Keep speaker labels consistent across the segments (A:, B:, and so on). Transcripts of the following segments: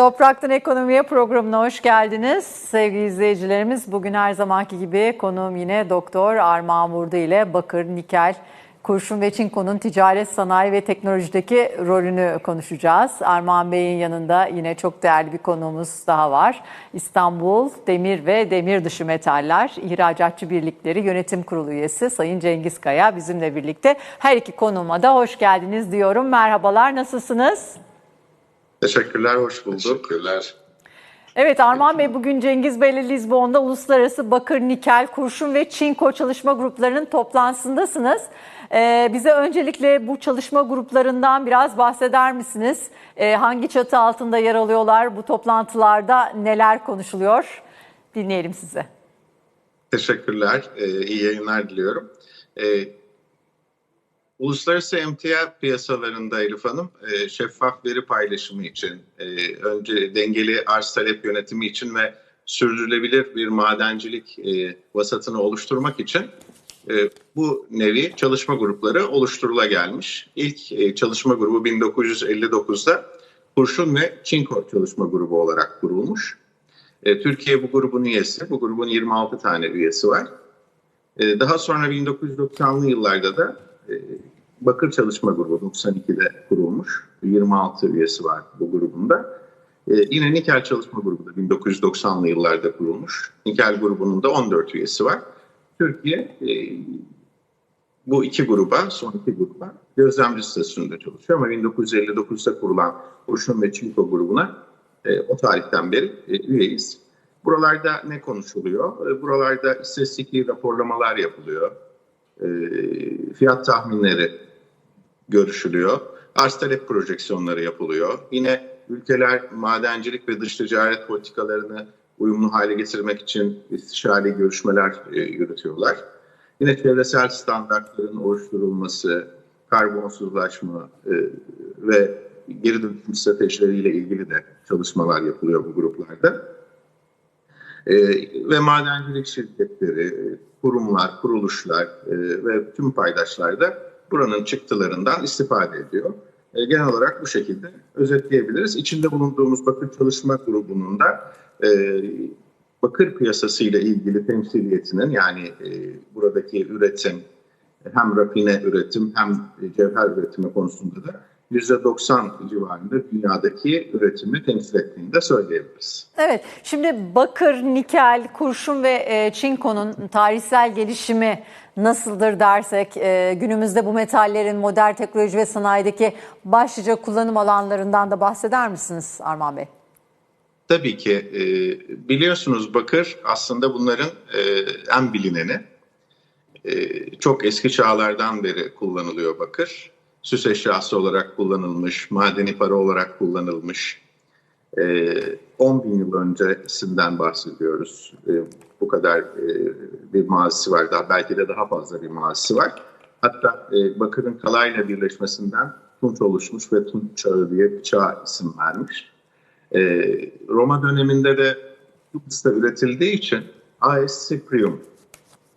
A: Topraktan Ekonomiye programına hoş geldiniz. Sevgili izleyicilerimiz bugün her zamanki gibi konuğum yine Doktor Armağan Vurdu ile bakır, nikel, kurşun ve çinkonun ticaret, sanayi ve teknolojideki rolünü konuşacağız. Armağan Bey'in yanında yine çok değerli bir konuğumuz daha var. İstanbul Demir ve Demir Dışı Metaller İhracatçı Birlikleri Yönetim Kurulu üyesi Sayın Cengiz Kaya bizimle birlikte. Her iki konuğuma da hoş geldiniz diyorum. Merhabalar, nasılsınız?
B: Teşekkürler, hoş bulduk.
C: Teşekkürler.
A: Evet Armağan Bey bugün Cengiz Bey'le Lizbon'da Uluslararası Bakır, Nikel, Kurşun ve Çinko çalışma gruplarının toplantısındasınız. Ee, bize öncelikle bu çalışma gruplarından biraz bahseder misiniz? Ee, hangi çatı altında yer alıyorlar? Bu toplantılarda neler konuşuluyor? Dinleyelim sizi.
B: Teşekkürler, ee, iyi yayınlar diliyorum. Ee, Uluslararası emtia piyasalarında Elif Hanım e, şeffaf veri paylaşımı için, e, önce dengeli arz talep yönetimi için ve sürdürülebilir bir madencilik e, vasatını oluşturmak için bu nevi çalışma grupları oluşturula gelmiş. İlk çalışma grubu 1959'da Kurşun ve Çinko çalışma grubu olarak kurulmuş. Türkiye bu grubun üyesi, bu grubun 26 tane üyesi var. Daha sonra 1990'lı yıllarda da Bakır Çalışma Grubu 92'de kurulmuş. 26 üyesi var bu grubunda. Ee, yine Nikel Çalışma Grubu da 1990'lı yıllarda kurulmuş. Nikel grubunun da 14 üyesi var. Türkiye e, bu iki gruba, son iki gruba gözlemci statüsünde çalışıyor. Ama 1959'da kurulan Kurşun ve Çinko grubuna e, o tarihten beri e, üyeyiz. Buralarda ne konuşuluyor? E, buralarda istatistik raporlamalar yapılıyor. E, fiyat tahminleri görüşülüyor. Arz talep projeksiyonları yapılıyor. Yine ülkeler madencilik ve dış ticaret politikalarını uyumlu hale getirmek için istişare görüşmeler e, yürütüyorlar. Yine çevresel standartların oluşturulması, karbonsuzlaşma e, ve geri dönüşüm stratejileriyle ilgili de çalışmalar yapılıyor bu gruplarda. E, ve madencilik şirketleri, kurumlar, kuruluşlar e, ve tüm paydaşlar da buranın çıktılarından istifade ediyor. E, genel olarak bu şekilde özetleyebiliriz. İçinde bulunduğumuz bakır çalışma grubunun da e, bakır piyasası ile ilgili temsiliyetinin yani e, buradaki üretim hem rafine üretim hem cevher üretimi konusunda da %90 civarında dünyadaki üretimi temsil ettiğini de söyleyebiliriz.
A: Evet, şimdi bakır, nikel, kurşun ve e, çinkonun tarihsel gelişimi nasıldır dersek, e, günümüzde bu metallerin modern teknoloji ve sanayideki başlıca kullanım alanlarından da bahseder misiniz Arman Bey?
B: Tabii ki. E, biliyorsunuz bakır aslında bunların en bilineni. Çok eski çağlardan beri kullanılıyor bakır süs eşyası olarak kullanılmış, madeni para olarak kullanılmış. E, ee, 10 bin yıl öncesinden bahsediyoruz. E, bu kadar e, bir mazisi var. Daha belki de daha fazla bir mazisi var. Hatta e, bakırın kalayla birleşmesinden tunç oluşmuş ve tunç çağı diye bir çağ isim vermiş. E, Roma döneminde de Kıbrıs'ta üretildiği için AS Cyprium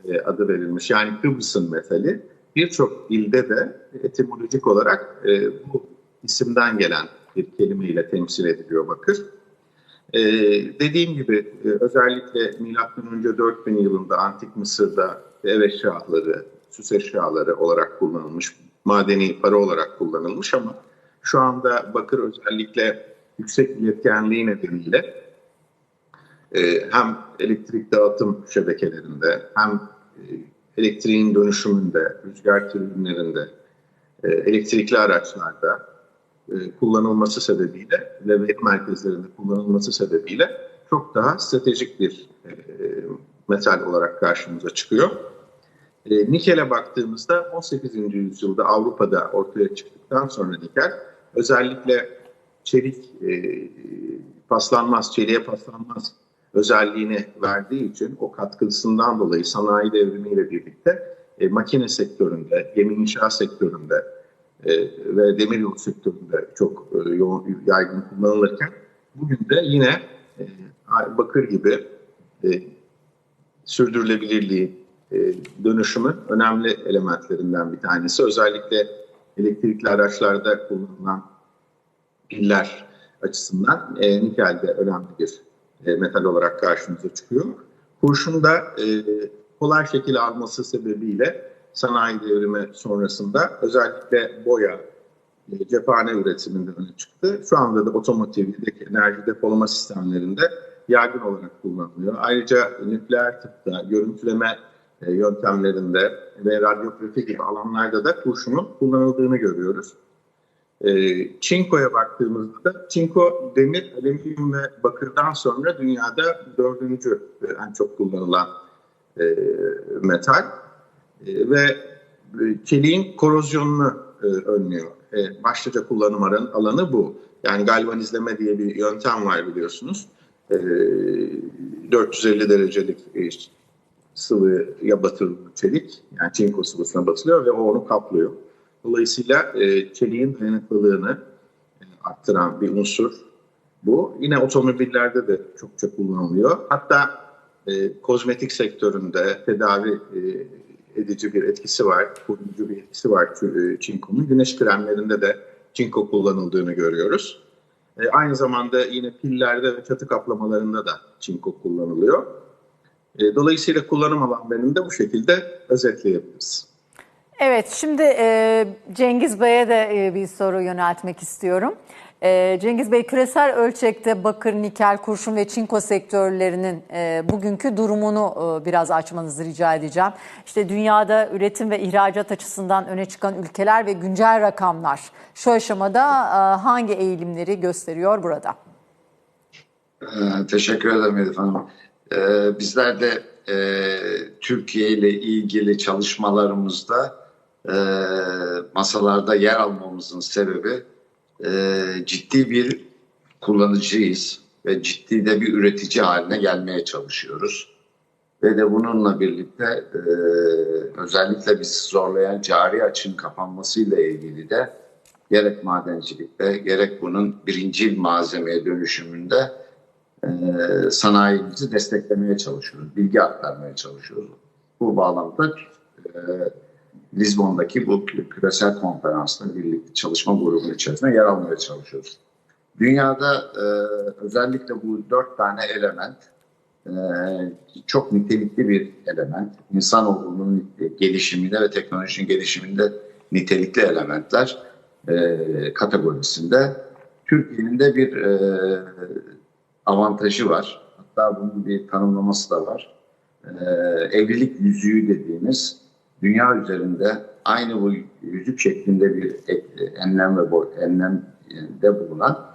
B: e, adı verilmiş. Yani Kıbrıs'ın metali birçok ilde de etimolojik olarak e, bu isimden gelen bir kelimeyle temsil ediliyor bakır. E, dediğim gibi e, özellikle M.Ö. 4000 yılında Antik Mısır'da ev eşyaları, süs eşyaları olarak kullanılmış, madeni para olarak kullanılmış ama şu anda bakır özellikle yüksek iletkenliği nedeniyle e, hem elektrik dağıtım şebekelerinde hem e, elektriğin dönüşümünde, rüzgar türbinlerinde, e, elektrikli araçlarda e, kullanılması sebebiyle ve veri merkezlerinde kullanılması sebebiyle çok daha stratejik bir e, metal olarak karşımıza çıkıyor. Nikel'e baktığımızda 18. yüzyılda Avrupa'da ortaya çıktıktan sonra nikel özellikle çelik paslanmaz, çeliğe paslanmaz özelliğini verdiği için o katkısından dolayı sanayi devrimiyle birlikte e, makine sektöründe, gemi inşaat sektöründe e, ve demiryolu sektöründe çok e, yoğun, yaygın kullanılırken bugün de yine e, bakır gibi e, sürdürülebilirliği, e, dönüşümün önemli elementlerinden bir tanesi. Özellikle elektrikli araçlarda kullanılan piller, açısından e, nikel de önemli bir e, metal olarak karşımıza çıkıyor. Kurşun da e, kolay şekil alması sebebiyle sanayi devrimi sonrasında özellikle boya, e, cephane üretiminde öne çıktı. Şu anda da otomotivdeki enerji depolama sistemlerinde yaygın olarak kullanılıyor. Ayrıca nükleer tıpta, görüntüleme e, yöntemlerinde ve radyografi gibi alanlarda da kurşunun kullanıldığını görüyoruz. E, çinko'ya baktığımızda da çinko demir, alüminyum ve bakırdan sonra dünyada dördüncü e, en çok kullanılan e, metal e, ve çeliğin korozyonunu e, önlüyor. Başlıca kullanım alanı bu. Yani galvanizleme diye bir yöntem var biliyorsunuz. E, 450 derecelik sıvıya batırılıyor çelik. Yani çinko sıvısına batılıyor ve o onu kaplıyor. Dolayısıyla e, çeliğin dayanıklılığını e, arttıran bir unsur bu. Yine otomobillerde de çokça kullanılıyor. Hatta e, kozmetik sektöründe tedavi e, edici bir etkisi var, koruyucu bir etkisi var e, çinkonun. Güneş kremlerinde de çinko kullanıldığını görüyoruz. E, aynı zamanda yine pillerde ve çatı kaplamalarında da çinko kullanılıyor. E, dolayısıyla kullanım alanlarını da bu şekilde özetleyebiliriz.
A: Evet, şimdi e, Cengiz Bey'e de e, bir soru yöneltmek istiyorum. E, Cengiz Bey, küresel ölçekte bakır, nikel, kurşun ve çinko sektörlerinin bugünkü durumunu biraz açmanızı rica edeceğim. İşte dünyada üretim ve ihracat açısından öne çıkan ülkeler ve güncel rakamlar şu aşamada hangi eğilimleri gösteriyor burada?
C: Teşekkür ederim Elif Hanım. Bizler de Türkiye ile ilgili çalışmalarımızda e, masalarda yer almamızın sebebi e, ciddi bir kullanıcıyız ve ciddi de bir üretici haline gelmeye çalışıyoruz. Ve de bununla birlikte e, özellikle bizi zorlayan cari açın kapanmasıyla ilgili de gerek madencilikte gerek bunun birincil malzemeye dönüşümünde e, sanayimizi desteklemeye çalışıyoruz, bilgi aktarmaya çalışıyoruz. Bu bağlamda e, Lizbon'daki bu küresel konferansla birlikte çalışma grubunun içerisinde yer almaya çalışıyoruz. Dünyada e, özellikle bu dört tane element e, çok nitelikli bir element. İnsanoğlunun gelişiminde ve teknolojinin gelişiminde nitelikli elementler e, kategorisinde. Türkiye'nin de bir e, avantajı var. Hatta bunun bir tanımlaması da var. E, evlilik yüzüğü dediğimiz dünya üzerinde aynı bu yüzük şeklinde bir enlem ve boy, enlemde bulunan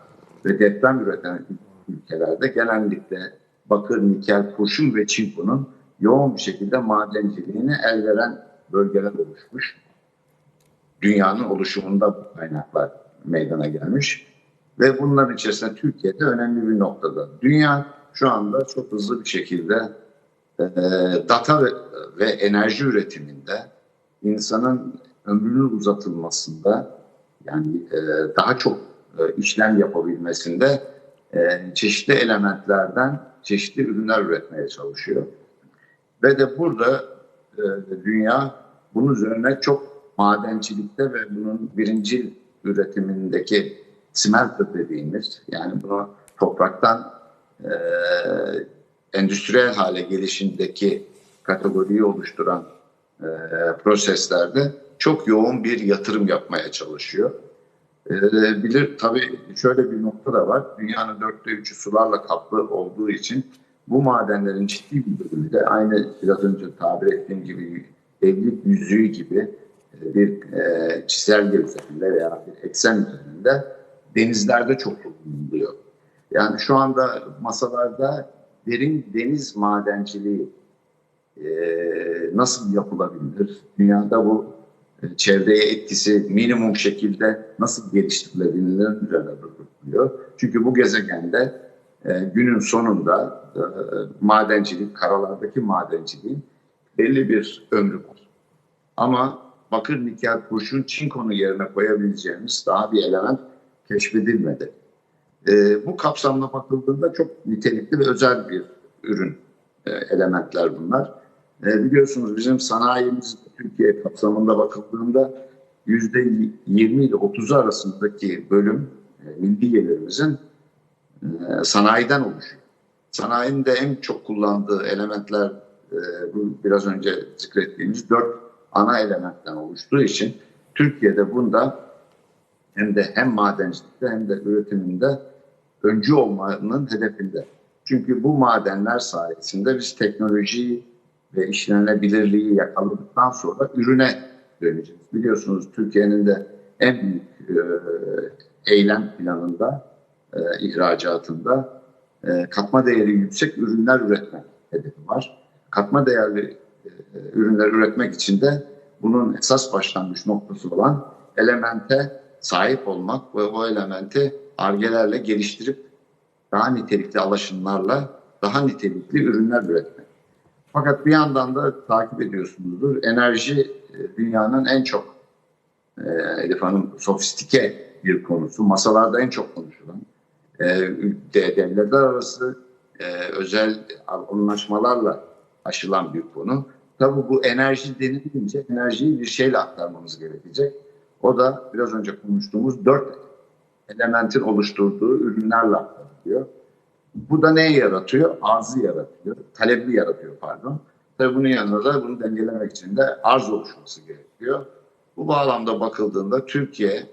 C: ve deprem üreten ülkelerde genellikle bakır, nikel, kurşun ve çinkonun yoğun bir şekilde madenciliğini el veren bölgeler oluşmuş. Dünyanın oluşumunda bu kaynaklar meydana gelmiş. Ve bunların içerisinde Türkiye'de önemli bir noktada. Dünya şu anda çok hızlı bir şekilde e, data ve, ve enerji üretiminde insanın ömrünün uzatılmasında yani e, daha çok e, işlem yapabilmesinde e, çeşitli elementlerden çeşitli ürünler üretmeye çalışıyor. Ve de burada e, dünya bunun üzerine çok madencilikte ve bunun birinci üretimindeki smelter dediğimiz yani bunu topraktan e, endüstriyel hale gelişindeki kategoriyi oluşturan e, proseslerde çok yoğun bir yatırım yapmaya çalışıyor. E, bilir tabii şöyle bir nokta da var. Dünyanın dörtte üçü sularla kaplı olduğu için bu madenlerin ciddi bir bölümü de aynı biraz önce tabir ettiğim gibi evlilik yüzüğü gibi bir e, çizelge üzerinde veya bir eksen üzerinde denizlerde çok kullanılıyor. Yani şu anda masalarda derin deniz madenciliği e, nasıl yapılabilir? Dünyada bu e, çevreye etkisi minimum şekilde nasıl geliştirilebilir üzerine duruluyor. Çünkü bu gezegende e, günün sonunda e, madencilik, karalardaki madenciliğin belli bir ömrü var. Ama bakır, nikel, kurşun, çinkonu yerine koyabileceğimiz daha bir element keşfedilmedi. E, bu kapsamda bakıldığında çok nitelikli ve özel bir ürün e, elementler bunlar. E, biliyorsunuz bizim sanayimiz Türkiye kapsamında bakıldığında yüzde 20 ile 30 arasındaki bölüm e, milli gelirimizin e, sanayiden oluşuyor. Sanayinin de en çok kullandığı elementler e, biraz önce zikrettiğimiz dört ana elementten oluştuğu için Türkiye'de bunda hem de hem madencilikte hem de üretiminde öncü olmanın hedefinde. Çünkü bu madenler sayesinde biz teknolojiyi ve işlenebilirliği yakaladıktan sonra ürüne döneceğiz. Biliyorsunuz Türkiye'nin de en büyük e, eylem planında, e, ihracatında e, katma değeri yüksek ürünler üretmek hedefi var. Katma değerli e, ürünler üretmek için de bunun esas başlangıç noktası olan elemente sahip olmak ve o elementi argelerle geliştirip daha nitelikli alaşımlarla daha nitelikli ürünler üretmek. Fakat bir yandan da takip ediyorsunuzdur. Enerji e, dünyanın en çok e, Elif Hanım sofistike bir konusu. Masalarda en çok konuşulan. E, devletler arası özel anlaşmalarla aşılan bir konu. Tabii bu enerji denilince enerjiyi bir şeyle aktarmamız gerekecek. O da biraz önce konuştuğumuz dört elementin oluşturduğu ürünlerle aktarılıyor. Bu da neyi yaratıyor? Arzı yaratıyor, talebi yaratıyor pardon. Tabii bunun yanında da bunu dengelemek için de arz oluşması gerekiyor. Bu bağlamda bakıldığında Türkiye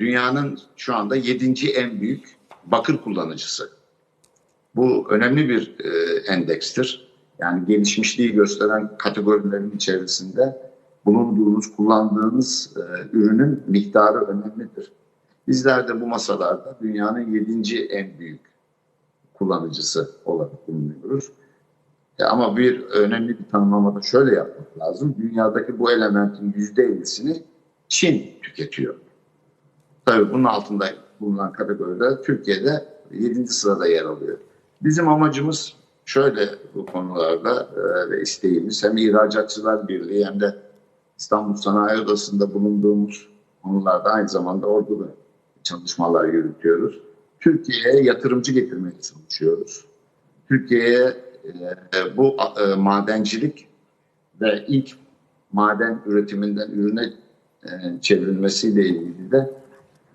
C: dünyanın şu anda yedinci en büyük bakır kullanıcısı. Bu önemli bir e, endekstir. Yani gelişmişliği gösteren kategorilerin içerisinde bulunduğunuz, kullandığınız e, ürünün miktarı önemlidir. Bizler de bu masalarda dünyanın yedinci en büyük kullanıcısı olarak bulunuyoruz. E ama bir önemli bir tanımlamada şöyle yapmak lazım. Dünyadaki bu elementin yüzde ellisini Çin tüketiyor. Tabii bunun altında bulunan kategoride Türkiye'de 7. sırada yer alıyor. Bizim amacımız şöyle bu konularda e, ve isteğimiz hem İhracatçılar Birliği hem de İstanbul Sanayi Odası'nda bulunduğumuz konularda aynı zamanda orada da çalışmalar yürütüyoruz. Türkiye'ye yatırımcı getirmeye çalışıyoruz. Türkiye'ye e, bu e, madencilik ve ilk maden üretiminden ürüne e, çevrilmesiyle ilgili de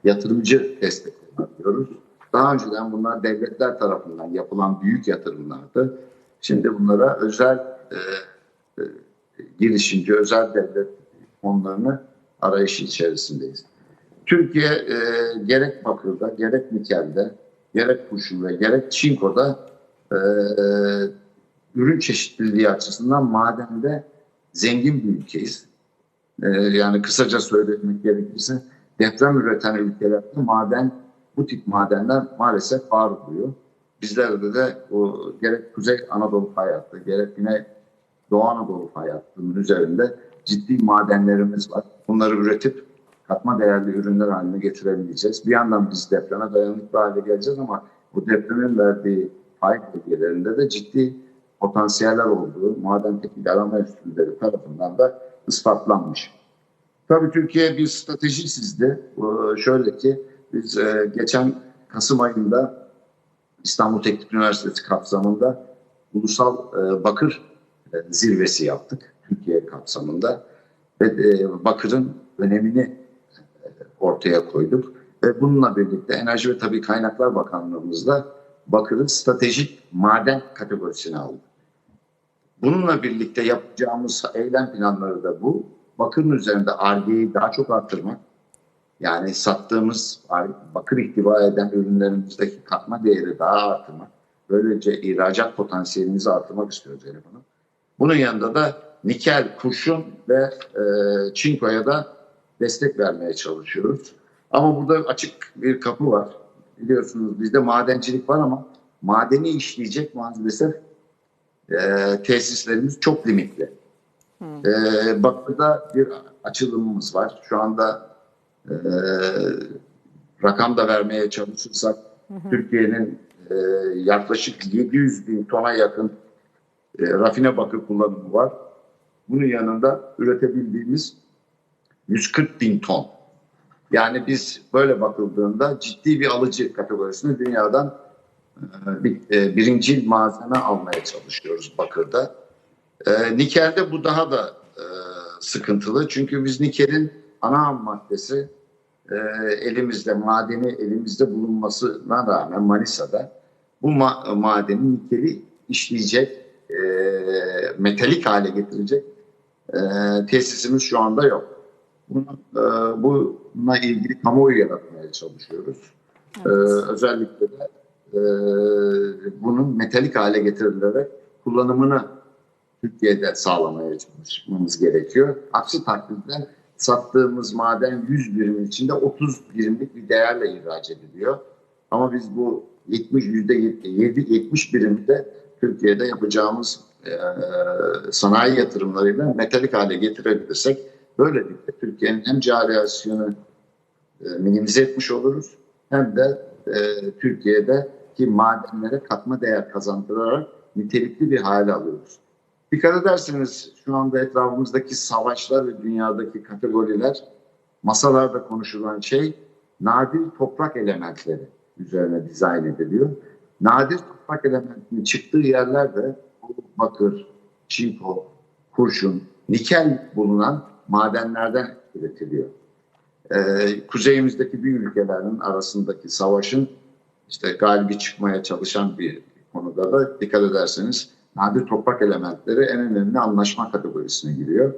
C: yatırımcı destek yapıyoruz. Daha önceden bunlar devletler tarafından yapılan büyük yatırımlardı. Şimdi bunlara özel e, girişimci, özel devlet fonlarını arayışı içerisindeyiz. Türkiye e, gerek Bakır'da, gerek Nikel'de, gerek Kuşu ve gerek Çinko'da e, ürün çeşitliliği açısından madende zengin bir ülkeyiz. E, yani kısaca söylemek gerekirse deprem üreten ülkelerde maden, bu tip madenler maalesef var oluyor. Bizlerde de o, gerek Kuzey Anadolu fay hattı, gerek Güney Doğu Anadolu fay üzerinde ciddi madenlerimiz var. Bunları üretip katma değerli ürünler haline getirebileceğiz. Bir yandan biz depreme dayanıklı hale geleceğiz ama bu depremin verdiği fay bölgelerinde de ciddi potansiyeller olduğu maden teknik arama enstitüleri tarafından da ispatlanmış. Tabii Türkiye bir strateji çizdi. Şöyle ki biz e, geçen Kasım ayında İstanbul Teknik Üniversitesi kapsamında ulusal e, bakır zirvesi yaptık Türkiye kapsamında ve bakırın önemini ortaya koyduk. Ve bununla birlikte Enerji ve Tabi Kaynaklar Bakanlığımızda bakırın stratejik maden kategorisine aldı. Bununla birlikte yapacağımız eylem planları da bu. Bakırın üzerinde argeyi daha çok arttırmak. Yani sattığımız bakır ihtiva eden ürünlerimizdeki katma değeri daha arttırmak. Böylece ihracat potansiyelimizi artırmak istiyoruz Elif Hanım. Bunun yanında da nikel, kurşun ve e, çinkoya da destek vermeye çalışıyoruz. Ama burada açık bir kapı var. Biliyorsunuz bizde madencilik var ama madeni işleyecek maalesef e, tesislerimiz çok limitli. Hmm. E, Bakır'da bir açılımımız var. Şu anda e, rakam da vermeye çalışırsak Türkiye'nin e, yaklaşık 700 bin tona yakın e, rafine bakır kullanımı var. Bunun yanında üretebildiğimiz 140 bin ton. Yani biz böyle bakıldığında ciddi bir alıcı kategorisinde dünyadan e, e, birinci malzeme almaya çalışıyoruz bakırda. E, nikelde bu daha da sıkıntılı. Çünkü biz nikelin ana maddesi e, elimizde, madeni elimizde bulunmasına rağmen Manisa'da bu ma- madeni nikeli işleyecek, e, metalik hale getirecek e, tesisimiz şu anda yok. Bunu, e, bununla ilgili kamuoyu yaratmaya çalışıyoruz. E, özellikle de e, bunun metalik hale getirilerek kullanımını Türkiye'de sağlamaya çalışmamız gerekiyor. Aksi takdirde sattığımız maden 100 birim içinde 30 birimlik bir değerle ihraç ediliyor. Ama biz bu 70 yüzde 70 birimi de Türkiye'de yapacağımız e, sanayi yatırımlarıyla metalik hale getirebilirsek böylelikle Türkiye'nin hem cari açığını e, minimize etmiş oluruz hem de e, Türkiye'deki madenlere katma değer kazandırarak nitelikli bir hale alıyoruz. Dikkat ederseniz şu anda etrafımızdaki savaşlar ve dünyadaki kategoriler masalarda konuşulan şey nadir toprak elementleri üzerine dizayn ediliyor. Nadir toprak elementinin çıktığı yerlerde bakır, çinko, kurşun, nikel bulunan madenlerden üretiliyor. Ee, kuzeyimizdeki büyük ülkelerin arasındaki savaşın işte galibi çıkmaya çalışan bir konuda da dikkat ederseniz nadir toprak elementleri en önemli anlaşma kategorisine giriyor.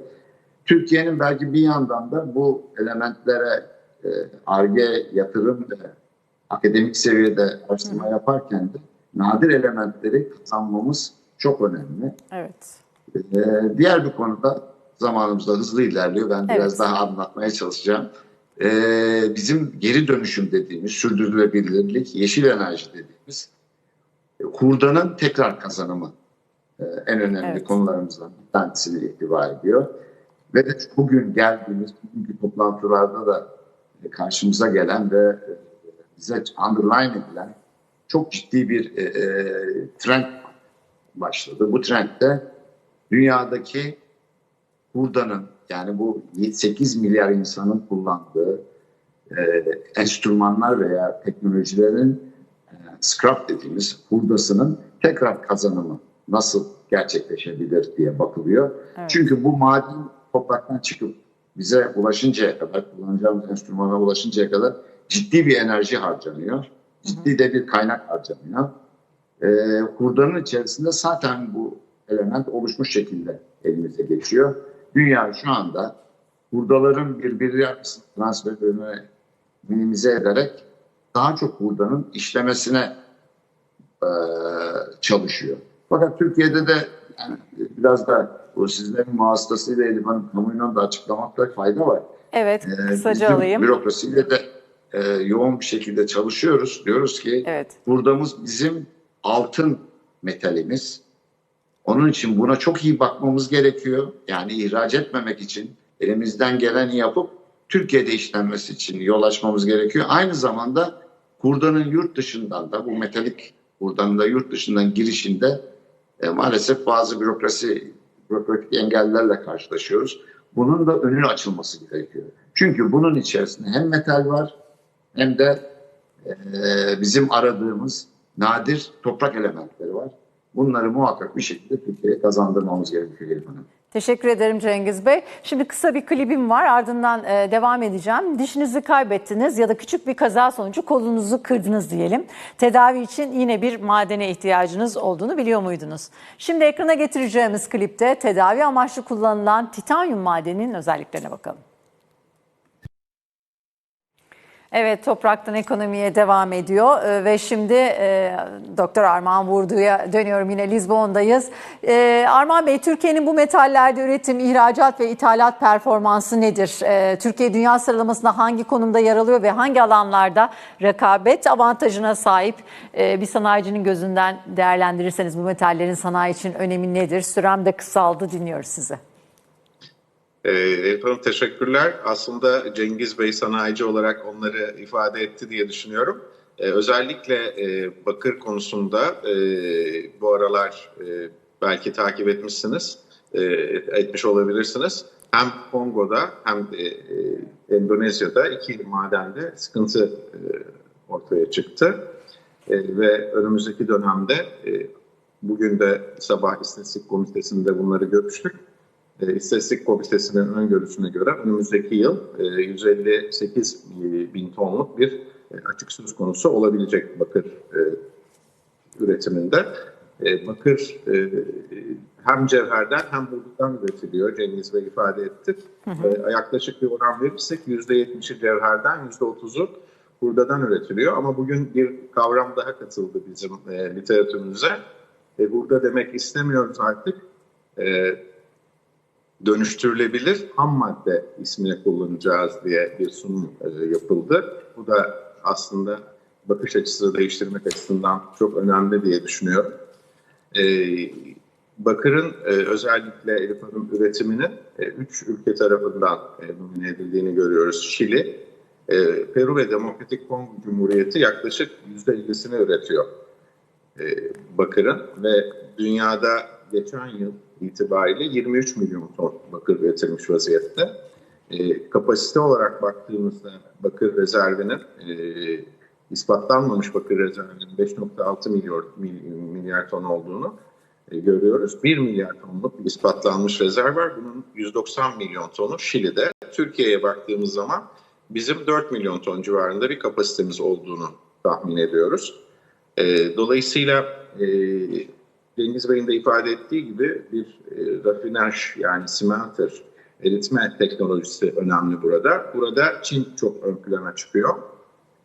C: Türkiye'nin belki bir yandan da bu elementlere e, ARGE yatırım ve akademik seviyede araştırma yaparken de nadir elementleri kazanmamız çok önemli.
A: Evet.
C: Ee, diğer bir konuda zamanımızda hızlı ilerliyor. Ben biraz
A: Evet.
C: daha anlatmaya çalışacağım. Ee, bizim geri dönüşüm dediğimiz, sürdürülebilirlik, yeşil enerji dediğimiz e, hurdanın tekrar kazanımı e, en önemli
A: Evet.
C: konularımızdan bir tanesini ihtiva ediyor. Ve de bugün geldiğimiz, bugünkü toplantılarda da e, karşımıza gelen ve bize underline edilen çok ciddi bir e, e, trend başladı. Bu trendde dünyadaki hurdanın yani bu 8 milyar insanın kullandığı e, enstrümanlar veya teknolojilerin e, scrap dediğimiz hurdasının tekrar kazanımı nasıl gerçekleşebilir diye bakılıyor.
A: Evet.
C: Çünkü bu maden topraktan çıkıp bize ulaşıncaya kadar, kullanacağımız enstrümana ulaşıncaya kadar ciddi bir enerji harcanıyor. Ciddi de bir kaynak harcanıyor. E, hurdanın içerisinde zaten bu element oluşmuş şekilde elimize geçiyor. Dünya şu anda hurdaların birbiri arasında transferlerini minimize ederek daha çok hurdanın işlemesine e, çalışıyor. Fakat Türkiye'de de yani biraz da bu sizlerin vasıtasıyla Elif Hanım kamuoyuna da açıklamakta fayda var.
A: Evet,
C: Ee,
A: kısaca alayım.
C: Bürokrasiyle de e, yoğun bir şekilde çalışıyoruz. Diyoruz ki
A: Evet.
C: hurdamız bizim altın metalimiz. Onun için buna çok iyi bakmamız gerekiyor. Yani ihraç etmemek için elimizden geleni yapıp Türkiye'de işlenmesi için yol açmamız gerekiyor. Aynı zamanda hurdanın yurt dışından da bu metalik hurdanın da yurt dışından girişinde e, maalesef bazı bürokrasi bürokratik engellerle karşılaşıyoruz. Bunun da önünü açılması gerekiyor. Çünkü bunun içerisinde hem metal var hem de e, bizim aradığımız nadir toprak elementleri var. Bunları muhakkak bir şekilde Türkiye'ye kazandırmamız gerekiyor.
A: Teşekkür ederim Cengiz Bey. Şimdi kısa bir klibim var ardından e, devam edeceğim. Dişinizi kaybettiniz ya da küçük bir kaza sonucu kolunuzu kırdınız diyelim. Tedavi için yine bir madene ihtiyacınız olduğunu biliyor muydunuz? Şimdi ekrana getireceğimiz klipte tedavi amaçlı kullanılan titanyum madeninin özelliklerine bakalım. Evet topraktan ekonomiye devam ediyor Ee, ve şimdi e, Doktor Armağan Vurdu'ya dönüyorum yine Lizbon'dayız. E, Armağan Bey Türkiye'nin bu metallerde üretim, ihracat ve ithalat performansı nedir? E, Türkiye dünya sıralamasında hangi konumda yer alıyor ve hangi alanlarda rekabet avantajına sahip E, bir sanayicinin gözünden değerlendirirseniz bu metallerin sanayi için önemi nedir? Sürem de kısaldı dinliyoruz sizi.
B: Ee, Hanım teşekkürler. Aslında Cengiz Bey sanayici olarak onları ifade etti diye düşünüyorum. Ee, özellikle e, bakır konusunda e, bu aralar e, belki takip etmişsiniz, e, etmiş olabilirsiniz. Hem Kongo'da hem de e, Endonezya'da iki madende sıkıntı e, ortaya çıktı. E, ve önümüzdeki dönemde e, bugün de sabah istatistik komitesinde bunları görüştük. E, İstatistik Komitesi'nin öngörüsüne göre önümüzdeki yıl e, 158 bin tonluk bir e, açık söz konusu olabilecek bakır e, üretiminde. E, bakır e, hem cevherden hem buluttan üretiliyor. Cengiz Bey ifade etti. E, yaklaşık bir oran verirsek %70'i cevherden, %30'u hurdadan üretiliyor. Ama bugün bir kavram daha katıldı bizim e, literatürümüze. E, burada demek istemiyoruz artık. E, dönüştürülebilir ham madde ismini kullanacağız diye bir sunum e, yapıldı. Bu da aslında bakış açısı değiştirmek açısından çok önemli diye düşünüyorum. E, bakırın e, özellikle Elif Hanım üretiminin e, üç ülke tarafından domine edildiğini görüyoruz. Şili, Peru ve Demokratik Kongo Cumhuriyeti yaklaşık %50'sini üretiyor bakırın ve dünyada geçen yıl itibariyle 23 milyon ton bakır üretilmiş vaziyette. E, kapasite olarak baktığımızda bakır rezervinin e, ispatlanmamış bakır rezervinin 5.6 milyar, milyar ton olduğunu e, görüyoruz. 1 milyar tonluk ispatlanmış rezerv var. Bunun 190 milyon tonu Şili'de. Türkiye'ye baktığımız zaman bizim 4 milyon ton civarında bir kapasitemiz olduğunu tahmin ediyoruz. E, dolayısıyla e, Cengiz Bey'in de ifade ettiği gibi bir e, rafinaj yani smelter eritme teknolojisi önemli burada. Burada Çin çok ön plana çıkıyor.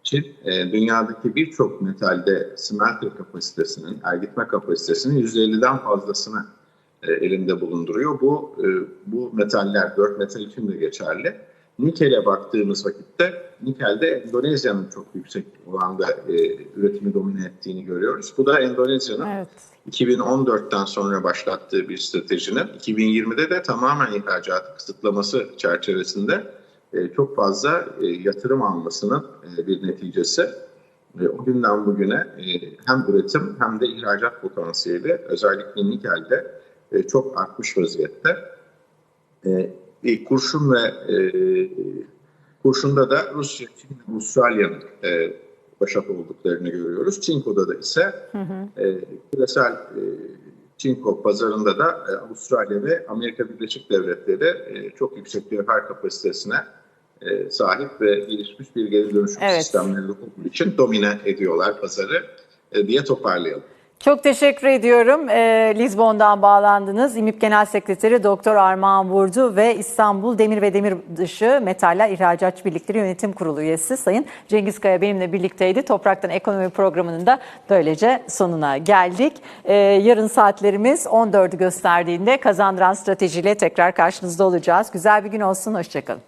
B: Çin e, dünyadaki birçok metalde smelter kapasitesinin, ergitme kapasitesinin %50'den fazlasını e, elinde bulunduruyor. Bu e, bu metaller, dört metal için de geçerli. Nikel'e baktığımız vakitte Nikel'de Endonezya'nın çok yüksek oranda e, üretimi domine ettiğini görüyoruz. Bu da Endonezya'nın
A: Evet.
B: 2014'ten sonra başlattığı bir stratejinin 2020'de de tamamen ihracatı kısıtlaması çerçevesinde e, çok fazla e, yatırım almasının e, bir neticesi. E, o günden bugüne e, hem üretim hem de ihracat potansiyeli özellikle nikelde e, çok artmış vaziyette. E, e, kurşun ve e, kurşunda da Rusya, Çin Avustralya'nın e, başat olduklarını görüyoruz. Çinko'da da ise e, küresel e, Çinko pazarında da e, Avustralya ve Amerika Birleşik Devletleri e, çok yüksek cevher kapasitesine e, sahip ve gelişmiş bir geri dönüşüm
A: Evet.
B: sistemleri olduğu için domine ediyorlar pazarı e, diye toparlayalım.
A: Çok teşekkür ediyorum. Ee, Lizbon'dan bağlandınız. İMİP Genel Sekreteri Doktor Armağan Vurdu ve İstanbul Demir ve Demir Dışı Metaller İhracatçı Birlikleri Yönetim Kurulu üyesi Sayın Cengiz Kaya benimle birlikteydi. Topraktan Ekonomi programının da böylece sonuna geldik. Ee, yarın saatlerimiz 14'ü gösterdiğinde kazandıran stratejiyle tekrar karşınızda olacağız. Güzel bir gün olsun. Hoşçakalın.